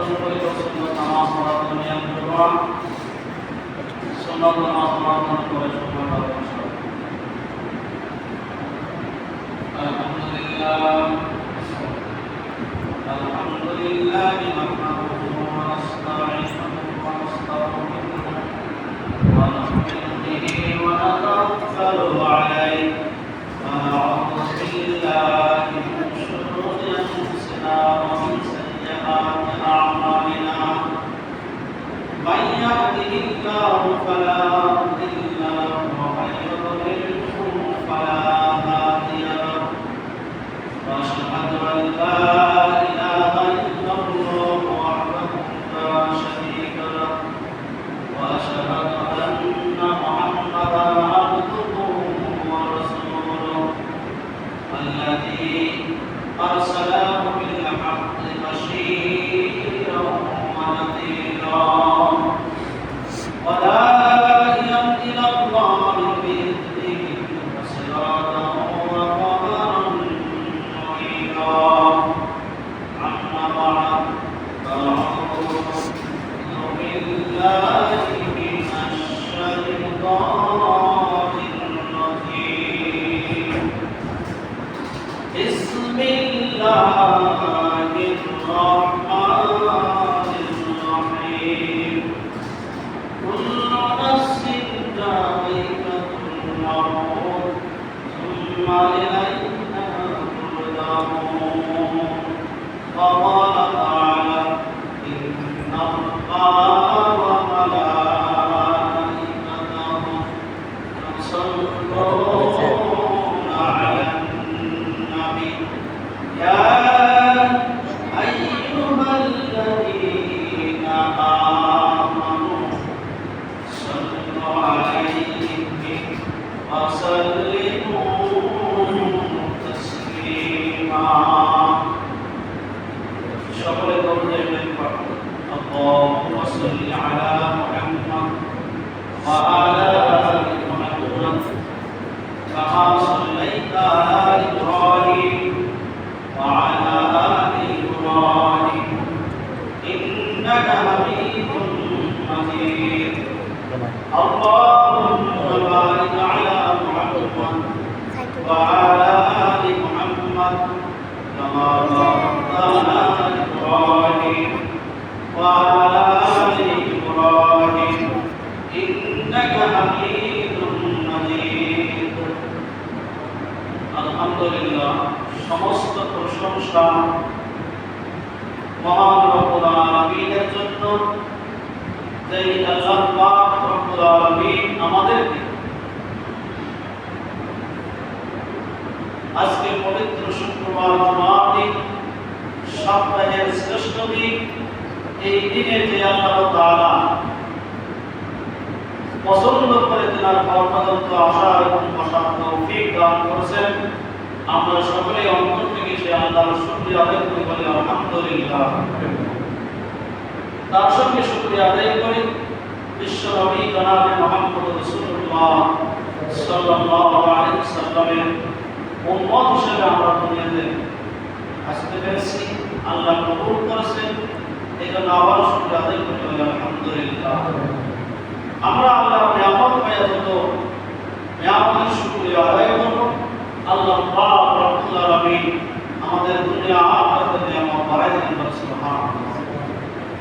وسلم كما صلى الدنيا الكبرى سنة الأطهار والقرى شكرا الحمد لله الحمد لله نحمده ونستعينه ونستغفره ونؤمن به ونتوكل عليه يصلون حميد مجيد আলহামদুলিল্লাহ সমস্ত প্রশংসা মহান রব্বুল আলামিনের জন্য যেই আল্লাহ পাক রব্বুল আলামিন আমাদেরকে আজকে পবিত্র শুক্রবার জুমার দিন সপ্তাহের শ্রেষ্ঠ দিন এই দিনে যে আল্লাহ তাআলা পছন্দ করে তেনার কর্মদত্ত আশা এবং বসার তৌফিক দান করেছেন। আমরা সকলে অন্তর থেকে সে আল্লাহর শুকরিয়া আদায় করি বলি আলহামদুলিল্লাহ। তার সঙ্গে শুকরিয়া আদায় করি বিশ্ব নবী জনাবে মোহাম্মদ রাসূলুল্লাহ সাল্লাল্লাহু আলাইহি সাল্লামের উম্মত হিসেবে আমরা দুনিয়াতে আসতে পেরেছি। আল্লাহ কবুল করেছেন। এই জন্য আবার শুকরিয়া আদায় করি আলহামদুলিল্লাহ আমরা আল্লাহর নিয়ামত পাইয়া যত নিয়ামতের শুকরিয়া আদায় করব আল্লাহ পাক রব্বুল আলামিন আমাদের দুনিয়া আখিরাতের নিয়ামত বাড়াই দিন সুবহানাল্লাহ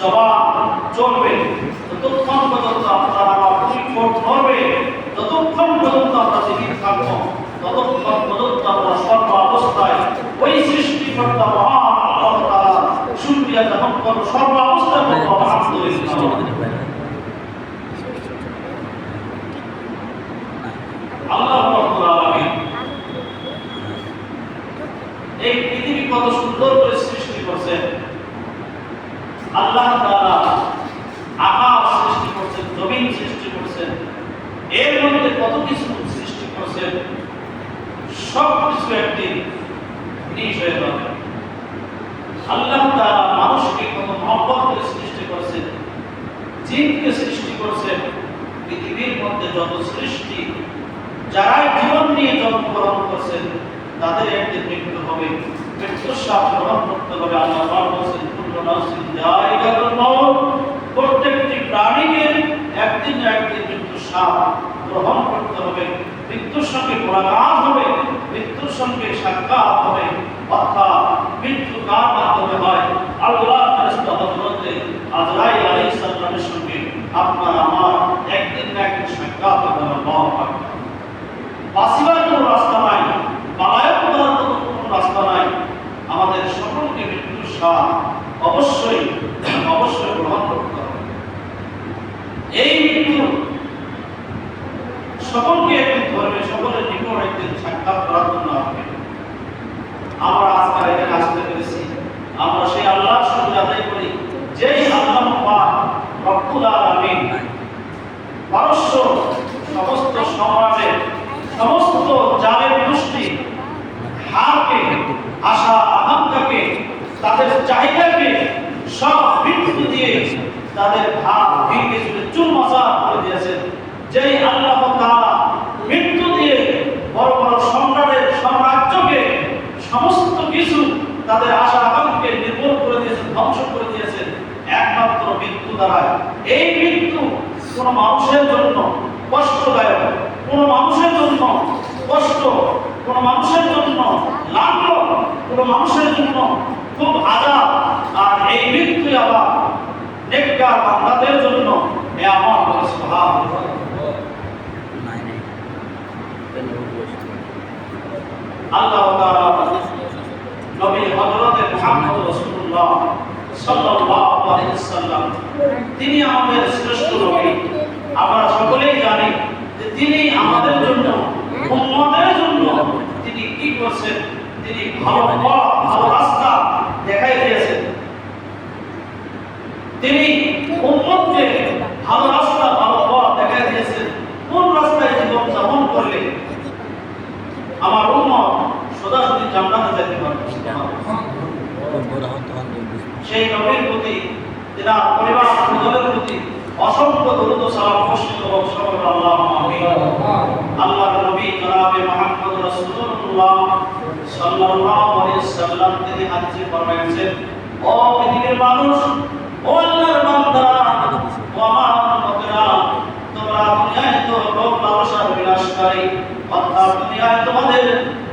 জবাব চলবে। ততক্ষণ পর্যন্ত আপনার আমার ঠোঁট নড়বে যতক্ষণ পর্যন্ত আমরা জীবিত থাকব, ততক্ষণ পর্যন্ত আমরা সর্ব অবস্থায় ওই সৃষ্টিকর্তা মহান জ্ঞাপন করব সর্ব অবস্থায় আলহামদুলিল্লাহ আল্লাহ রাব্বুল আলামিন এই পৃথিবী কত সুন্দর করে সৃষ্টি করছেন আল্লাহ তাআলা আকাশ সৃষ্টি করছেন জমিন সৃষ্টি করছেন এর মধ্যে কত কিছু সৃষ্টি করছেন সব কিছু একটি জিনিস হয়ে যাবে আল্লাহ তাআলা মানুষকে কত মহব্বত করে সৃষ্টি করেছেন জিনকে সৃষ্টি করেছেন পৃথিবীর মধ্যে যত সৃষ্টি, যারাই জীবন নিয়ে জন্মগ্রহণ করছেন তাদের একদিন মৃত্যু হবে। মৃত্যুর গ্রহণ করতে হবে। আল্লাহ প্রত্যেকটি প্রাণীকে একদিন একদিন মৃত্যুর গ্রহণ করতে হবে। মৃত্যুর সঙ্গে মোলাকাত হবে, মৃত্যুর সঙ্গে সাক্ষাৎ হবে। অর্থাৎ মৃত্যু কার মাধ্যমে হয়? আল্লাহ হযরতে আজরাইল আলাইহিস সালামের সঙ্গে আপনার আমার একদিন না একদিন সাক্ষাৎ হবে আল্লাহু আকবার বাঁচিবার কোনো রাস্তা নাই পালায়ন করার কোনো কোনো রাস্তা নাই আমাদের সকলকে মৃত্যুর স্বাদ অবশ্যই অবশ্যই গ্রহণ করতে হবে এই মৃত্যু সকলকে একদিন ধরবে সকলের নিকট একদিন সাক্ষাৎ করার জন্য আসবে আমরা আজকাল এখানে আসতে পেরেছি আমরা সেই আল্লাহর সঙ্গে আদায় করি যেই আল্লাহ পাক রব্বুল আলামিন পারস্য সমস্ত সম্রাটের সমস্ত জালের গোষ্ঠী হারকে আশা আকাঙ্ক্ষাকে তাদের চাহিদাকে সব মৃত্যু দিয়ে তাদের ভাব ভেঙে চুরে চুরমাচার করে দিয়েছেন। যেই আল্লাহ মৃত্যু দিয়ে বড় বড় সম্রাটের সাম্রাজ্যকে সমস্ত কিছু তাদের আশা আকাঙ্ক্ষাকে নির্ভর করে দিয়েছেন, ধ্বংস করে দিয়েছেন, একমাত্র মৃত্যু দ্বারা এই মৃত্যু কোন মানুষের জন্য কষ্টদায়ক, কোন মানুষের জন্য কষ্ট, কোন মানুষের জন্য লাগ্ন কোন মানুষের জন্য খুব আজাব। আর এই মৃত্যু আবার নেককার বান্দাদের জন্য আল্লাহ নবী মুহাম্মদ রাসূলুল্লাহ সাল্লাল্লাহু আলাইহি তিনি আমাদের শ্রেষ্ঠ নবী। আমরা সকলেই জানি যে তিনি আমাদের জন্য, উম্মতের জন্য তিনি কি করছেন, তিনি ভালো পথ, ভালো রাস্তা দেখাই দিয়েছেন। তিনি উম্মতকে ভালো রাস্তা, ভালো পথ দেখাই দিয়েছেন। কোন রাস্তায় জীবন যাপন করলে আমার উম্মত সোজাসুজি জান্নাতে যেতে পারবে? সেই নবীর প্রতি তিনার পরিবার পরিজনের প্রতি অসংখ্য দরুদ সালাম বর্ষিত হোক সকল আল্লাহ আমিন। আল্লাহর নবী জনাবে মুহাম্মদ রাসূলুল্লাহ সাল্লাল্লাহু আলাইহি সাল্লাম তিনি হাদিসে ফরমায়েছেন ও পৃথিবীর মানুষ লোভ লালসার বিলাসকারী অর্থাৎ দুনিয়ায় তোমাদের,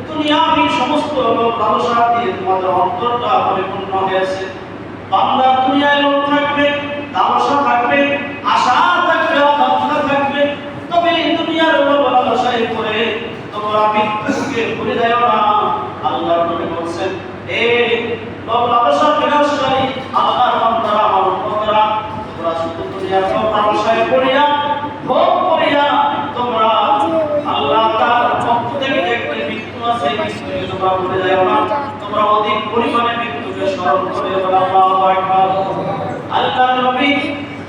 দুনিয়াবি সমস্ত লোক লালসা দিয়ে তোমাদের অন্তরটা পরিপূর্ণ হয়েছে। বান্দার দুনিয়ায় লোভ থাকবে, লালসা থাকবে আকাঙ্ক্ষা থাকবে তবে এই দুনিয়ার লোভ লালসায় পড়ে তোমরা মৃত্যুকে ভুলে যাও না আল্লাহর নবী বলছেন এই লোভ লালসা বিনাশকারী আল্লাহর বান্দারা আমার উম্মতরা তোমরা শুধু দুনিয়ার লোভ পড়িয়া ভোগ করিয়া তোমরা আল্লাহ তাআলার পক্ষ থেকে একটি মৃত্যু আছে মৃত্যুকে তোমরা ভুলে যাও না। তোমরা অধিক পরিমাণে মৃত্যুকে স্মরণ করে আল্লাহু আকবার। আল্লাহর নবী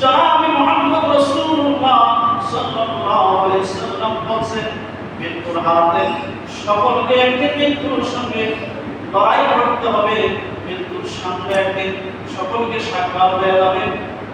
জনাব মুহাম্মদ রাসূলুল্লাহ সাল্লাল্লাহু আলাইহি সাল্লাম বলেছেন, মৃত্যুর হাতে সকলকে একদিন মৃত্যুর সঙ্গে লড়াই করতে হবে, মৃত্যুর সামনে একদিন সকলকে সাক্ষাৎ হয়ে যাবে।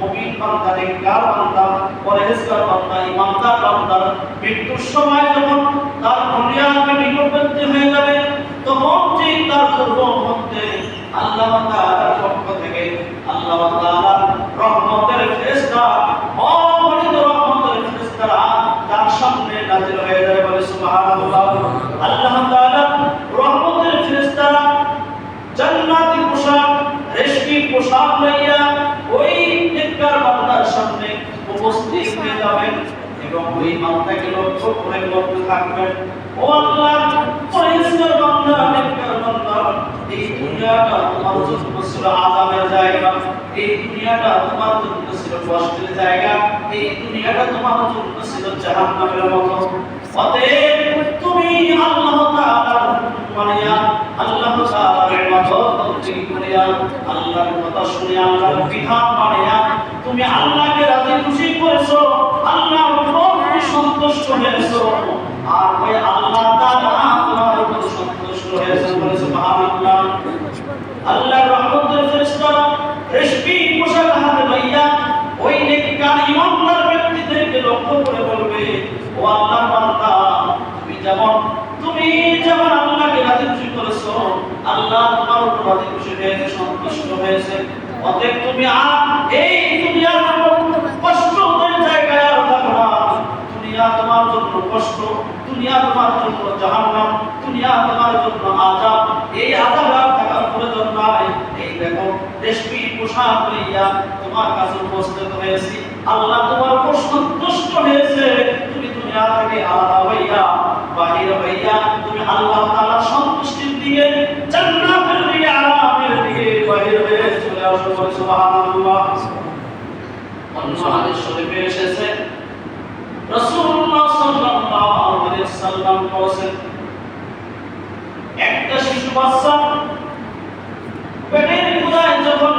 মুমিন বান্দা নেককার বান্দা, পরহেজগার বান্দা, ইমানদার বান্দা, মৃত্যুর সময় যখন তার দুনিয়াকে নিকটবর্তী হয়ে যাবে, তখন ঠিক তার পূর্ব মুহূর্তে আল্লাহ তাআলার পক্ষ থেকে, আল্লাহ তাআলার রহমতের ফেরেশতা অগণিত রহমতের ফেরেশতারা তার সামনে নাযিল হয়ে যাবে বলে সুবহানাল্লাহ আল্লাহ তাআলা রহমতের ফেরেশতারা জান্নাতি পোশাক রেশমি পোশাক লইয়া ওই নেককার বান্দার সামনে উপস্থিত হয়ে যাবেন এবং ওই করে বলতে থাকবেন ও আল্লাহ পরিষ্কার বান্দা নেককার বান্দা এই দুনিয়াটা তোমার জন্য ছিল আযাবের জায়গা। এই দুনিয়াটা তোমার জন্য ছিল কষ্টের জায়গা। এই দুনিয়াটা তোমার জন্য ছিল জাহান্নামের মতো। অতএব তুমি আল্লাহ তাআলার মানিয়া, আল্লাহ তাআলার ইবাদত করিয়া আল্লাহর কথা শুনে আল্লাহর বিধান মানিয়া, তুমি আল্লাহকে রাজি খুশি করেছ, আল্লাহর সন্তুষ্ট হয়েছো। আর ওই আল্লাহ তাআলা তোমার উপর সন্তুষ্ট হয়েছে বলে সুবহানাল্লাহ। আল্লাহর রহমতের ফেরেশতারা রেশমি পোশাক হাতে লইয়া ওই নেককার ইমানদার ব্যক্তিদেরকে লক্ষ্য করে বলবে, ও আল্লাহর বান্দা, তুমি যেমন তুমি যেমন আল্লাহকে রাজি খুশি করেছ, আল্লাহ তোমার উপর রাজি খুশি হয়েছে, সন্তুষ্ট হয়েছে। অতএব তুমি আর এই দুনিয়ার কষ্টের জায়গায় আর থাকো না দুনিয়া তোমার জন্য কষ্ট, দুনিয়া তোমার জন্য জাহান্নাম, দুনিয়া তোমার জন্য আযাব। এই আযাব আর থাকার প্রয়োজন নাই। এই দেখো, রেশমি পোশাক লইয়া তোমার কাছে উপস্থিত হয়েছি। আল্লাহ তোমার সন্তুষ্ট হয়েছে। তুমি দুনিয়া থেকে আলাদা হইয়া, বাহির হইয়া, তুমি আল্লাহ তাআলার সন্তুষ্টির দিকে, জান্নাতের দিকে, আরামের দিকে বাহির হয়ে চলে আসো সুবহানাল্লাহ। হাদিস শরীফে এসেছে রাসূলুল্লাহ সাল্লাল্লাহু আলাইহি ওয়াসাল্লাম বলেছেন, একটা শিশু বাচ্চা পেটের ক্ষুধায় যখন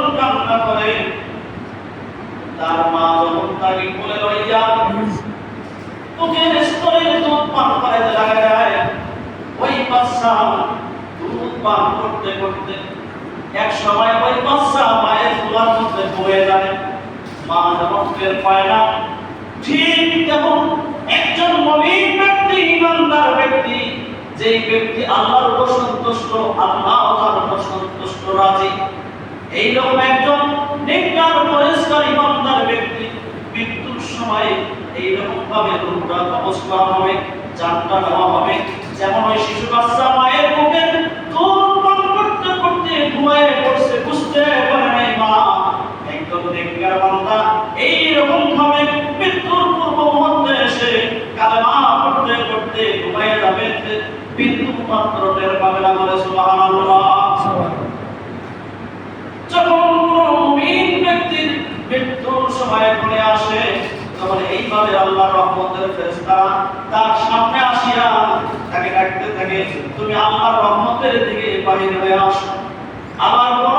করে, তার মা যখন তাকে কোলে দুধ পান করাইতে লাগা যায়, ওই দুধ পান করতে করতে এক সময় ওই বাচ্চা মায়ের গোলার মধ্যে মা যখন টের পায় ঠিক তেমন একজন মমিন ব্যক্তি, ইমানদার ব্যক্তি, যেই ব্যক্তি আল্লাহর উপর সন্তুষ্ট, আল্লাহ তার উপর সন্তুষ্ট রাজি। এইরকম একজন নেককার পরিষ্কার, ইমানদার ব্যক্তি। মৃত্যুর সময় এইরকম ভাবে রূপটা কবজ হবে জানটা দেওয়া হবে। যেমন ওই শিশু বাচ্চা মায়ের বুকে দুধ করতে করতে ঘুমায় পড়ছে, বুঝতে পারে নাই মা। একদম নেককার বান্দা। এইরকম ভাবে মৃত্যুর পূর্ব মুহূর্তে এসে কালেমা পড়তে পড়তে ঘুমায় যাবে বিন্দু মাত্র টের পাবে না বলে সুবহানাল্লাহ। ব্যক্তির মৃত্যুর সময় ঘুরে আসে, তখন এইভাবে আল্লাহর রহমতের ফেরেশতা তার সামনে আসিয়া তাকে ডাকতে থাকে, তুমি আল্লাহর রহমতের দিকে বাহির হয়ে আসো। আবার কোন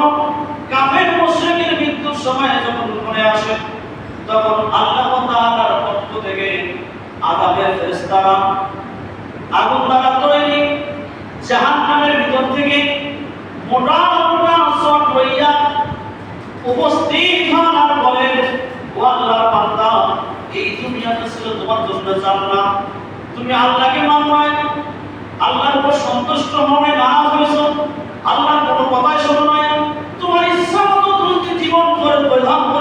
কাফের মুশরিকের মৃত্যুর সময় যখন ঘুরে আসে তখন আল্লাহ তাআলার পক্ষ থেকে আযাবের ফেরেশতারা আগুন দ্বারা তৈরি জাহান্নামের ভিতর থেকে মোটা মোটা শট লইয়া উপস্থিত হন আর বলেন, ও আল্লাহর বান্দা, এই দুনিয়াতে ছিল তোমার জন্য জান্নাত তুমি আল্লাহকে মানো নাই। আল্লাহর উপর সন্তুষ্ট মনে নারাজ হয়েছো। আল্লাহর কোনো কথাই শোনো নাই। তোমার ইচ্ছা মতো জীবন করে পরিধান করেছ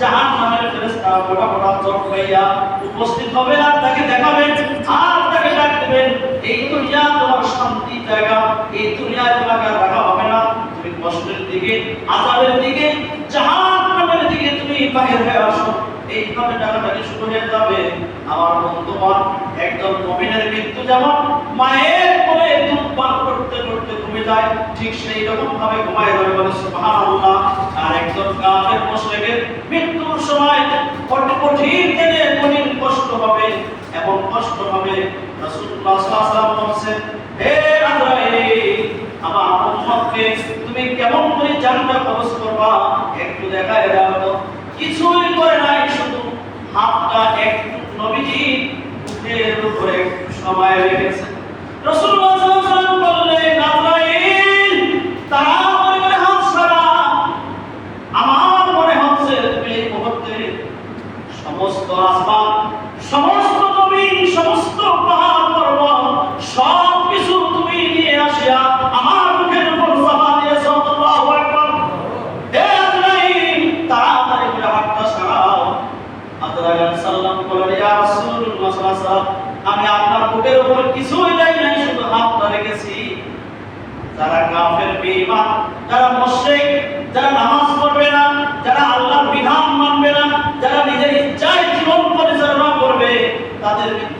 জাহান্নামের ফেরেশতা গোটা গোটা চোখ হইয়া উপস্থিত হবে আর তাকে দেখাবেন, আর তাকে ডাকবেন। এই দুনিয়া তোমার শান্তি জায়গা, এই দুনিয়ায় তোমাকে রাখা হবে না। তুমি কষ্টের দিকে, আযাবের দিকে, জাহান্নামের দিকে তুমি বাহির হয়ে আসো। এইভাবে ডাকাডাকি শুরু হয়ে যাবে। আমার বন্ধুগণ একজন মুমিনের মৃত্যু যেমন, মায়ের কোলে দুধ পান করতে করতে যায়, ঠিক সেই রকম ভাবে ঘুমায় বলে সুবহানাল্লাহ। আর একজন কাফের মুশরিকের মৃত্যুর সময় কঠিন থেকে কঠিন কষ্ট হবে এমন কষ্ট হবে। রাসূলুল্লাহ সাল্লাল্লাহু আলাইহি ওয়াসাল্লাম হে আমার উম্মতকে তুমি কেমন করে জানটা কবজ করবা? একটু দেখায় দাও তো। কিছুই করে নাই, শুধু হাতটা একটু নবীজি উপরে সময় রেখেছে। রাসূলুল্লাহ বেঈমান যারা মুশরিক যারা